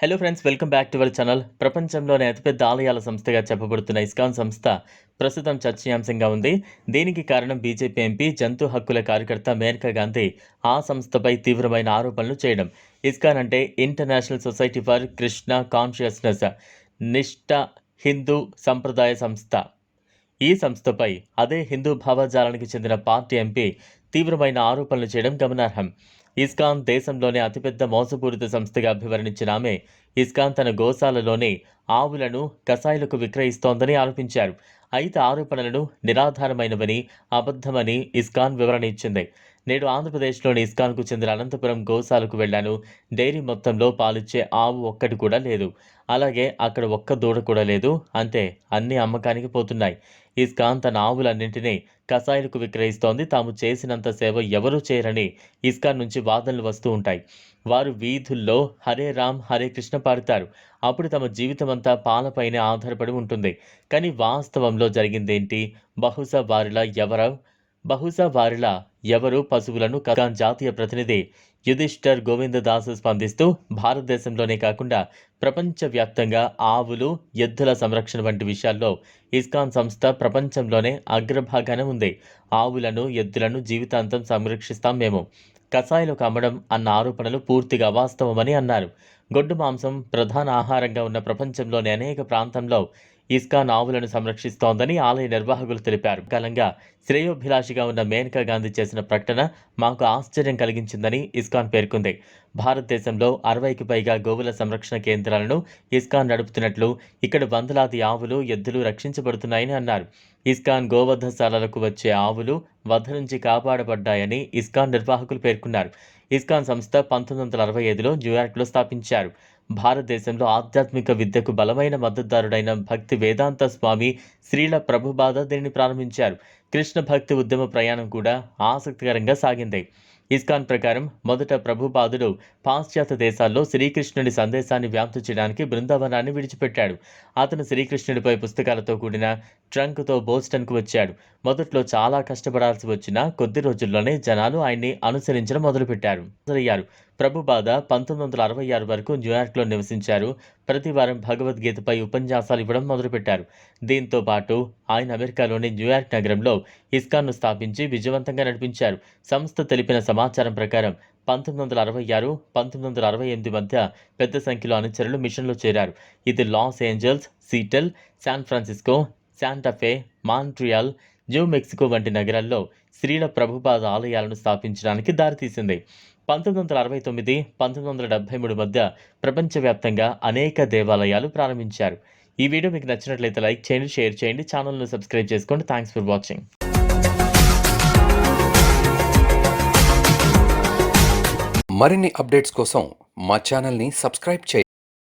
Hello friends welcome back to our channel ప్రపంచంలోనే అతిపెద్ద ఆలయాల సంస్థగా చెప్పబడుతున్న ఇస్కాన్ సంస్థ ప్రస్తుతం చర్చనీయాంశంగా ఉంది. దీనికి కారణం బీజేపీ ఎంపీ జంతు హక్కుల కార్యకర్త మేనకా గాంధీ ఆ సంస్థపై తీవ్రమైన ఆరోపణలు చేయడం. ఇస్కాన్ అంటే international society for Krishna consciousness నిష్ఠ హిందూ సంప్రదాయ సంస్థ. ఈ సంస్థపై అదే హిందూ భావజాలానికి చెందిన పార్టీ ఎంపీ తీవ్రమైన ఆరోపణలు చేయడం గమనార్హం. ఇస్కాన్ దేశంలోనే అతిపెద్ద మోసపూరిత సంస్థగా అభివర్ణించిన ఆమె ఇస్కాన్ తన గోశాలలోనే ఆవులను కసాయిలకు విక్రయిస్తోందని ఆరోపించారు. అయితే ఆరోపణలను నిరాధారమైనవని అబద్ధమని ఇస్కాన్ వివరణ ఇచ్చింది. నేడు ఆంధ్రప్రదేశ్లోని ఇస్కాన్కు చెందిన అనంతపురం గోశాలకు వెళ్ళాను. డైరీ మొత్తంలో పాలిచ్చే ఆవు ఒక్కటి కూడా లేదు. అలాగే అక్కడ ఒక్క దూడ కూడా లేదు. అంతే అన్ని అమ్మకానికి పోతున్నాయి. ఇస్కాన్ తన ఆవులన్నింటినీ కసాయిలకు విక్రయిస్తోంది. తాము చేసినంత సేవ ఎవరూ చేయరని ఇస్కాన్ నుంచి వాదనలు వస్తూ ఉంటాయి. వారు వీధుల్లో హరే రామ్ హరే కృష్ణ పాడుతారు. అప్పుడు తమ జీవితం అంతా పాలపైనే ఆధారపడి ఉంటుంది. కానీ వాస్తవంలో జరిగిందేంటి? బహుశా వారిలా ఎవర బహుశా వారిలా ఎవరు పశువులను కగాన్ జాతీయ ప్రతినిధి యుధిష్ఠర్ గోవిందదాస్ స్పందిస్తూ భారతదేశంలోనే కాకుండా ప్రపంచవ్యాప్తంగా ఆవులు ఎద్దుల సంరక్షణ వంటి విషయాల్లో ఇస్కాన్ సంస్థ ప్రపంచంలోనే అగ్రభాగాన ఉంది. ఆవులను ఎద్దులను జీవితాంతం సంరక్షిస్తాం మేము. కషాయాలకు అమ్మడం అన్న ఆరోపణలు పూర్తిగా వాస్తవమని అన్నారు. గొడ్డు మాంసం ప్రధాన ఆహారంగా ఉన్న ప్రపంచంలోని అనేక ప్రాంతంలో ఇస్కాన్ ఆవులను సంరక్షిస్తోందని ఆలయ నిర్వాహకులు తెలిపారు. కాలంగా శ్రేయోభిలాషిగా ఉన్న మేనకా గాంధీ చేసిన ప్రకటన మాకు ఆశ్చర్యం కలిగించిందని ఇస్కాన్ పేర్కొంది. భారతదేశంలో అరవైకి పైగా గోవుల సంరక్షణ కేంద్రాలను ఇస్కాన్ నడుపుతున్నట్లు ఇక్కడ వందలాది ఆవులు ఎద్దులు రక్షించబడుతున్నాయని అన్నారు. ఇస్కాన్ గోవర్ధశాలలకు వచ్చే ఆవులు వధ నుంచి కాపాడబడ్డాయని ఇస్కాన్ నిర్వాహకులు పేర్కొన్నారు. ఇస్కాన్ సంస్థ పంతొమ్మిది వందల అరవై ఐదులో న్యూయార్క్లో స్థాపించారు. భారతదేశంలో ఆధ్యాత్మిక విద్యకు బలమైన మద్దతుదారుడైన భక్తి వేదాంత స్వామి శ్రీల ప్రభుబాధ దీనిని ప్రారంభించారు. కృష్ణ భక్తి ఉద్యమ ప్రయాణం కూడా ఆసక్తికరంగా సాగింది. ఇస్కాన్ ప్రకారం మొదట ప్రభుపాదుడు పాశ్చాత్య దేశాల్లో శ్రీకృష్ణుడి సందేశాన్ని వ్యాప్తి చేయడానికి బృందావనాన్ని విడిచిపెట్టాడు. అతను శ్రీకృష్ణుడిపై పుస్తకాలతో కూడిన ట్రంక్తో బోస్టన్కు వచ్చాడు. మొదట్లో చాలా కష్టపడాల్సి వచ్చినా కొద్ది రోజుల్లోనే జనాలు ఆయన్ని అనుసరించడం మొదలుపెట్టారు. మొదలయ్యారు ప్రభుబాద పంతొమ్మిది వందల అరవై ఆరు వరకు న్యూయార్క్లో నివసించారు. ప్రతి వారం భగవద్గీతపై ఉపన్యాసాలు ఇవ్వడం మొదలుపెట్టారు. దీంతో పాటు ఆయన అమెరికాలోని న్యూయార్క్ నగరంలో ఇస్కాన్ను స్థాపించి విజయవంతంగా నడిపించారు. సంస్థ తెలిపిన సమాచారం ప్రకారం పంతొమ్మిది వందల అరవై ఆరు పంతొమ్మిది వందల అరవై ఎనిమిది మధ్య పెద్ద సంఖ్యలో అనుచరులు మిషన్లో చేరారు. ఇది Los Angeles Seattle San Francisco Santa Fe Montreal New Mexico వంటి నగరాల్లో స్త్రీల ప్రభుపాద ఆలయాలను స్థాపించడానికి దారితీసింది. పంతొమ్మిది వందల అరవై తొమ్మిది పంతొమ్మిది వందల డెబ్బై మూడు మధ్య ప్రపంచవ్యాప్తంగా అనేక దేవాలయాలు ప్రారంభించారు. ఈ వీడియో మీకు నచ్చినట్లయితే లైక్ చేయండి షేర్ చేయండి ఛానల్ను సబ్స్క్రైబ్ చేసుకోండి. Thanks for watching. మరిన్ని అప్డేట్స్ కోసం మా ఛానల్ని సబ్స్క్రైబ్ చేయండి.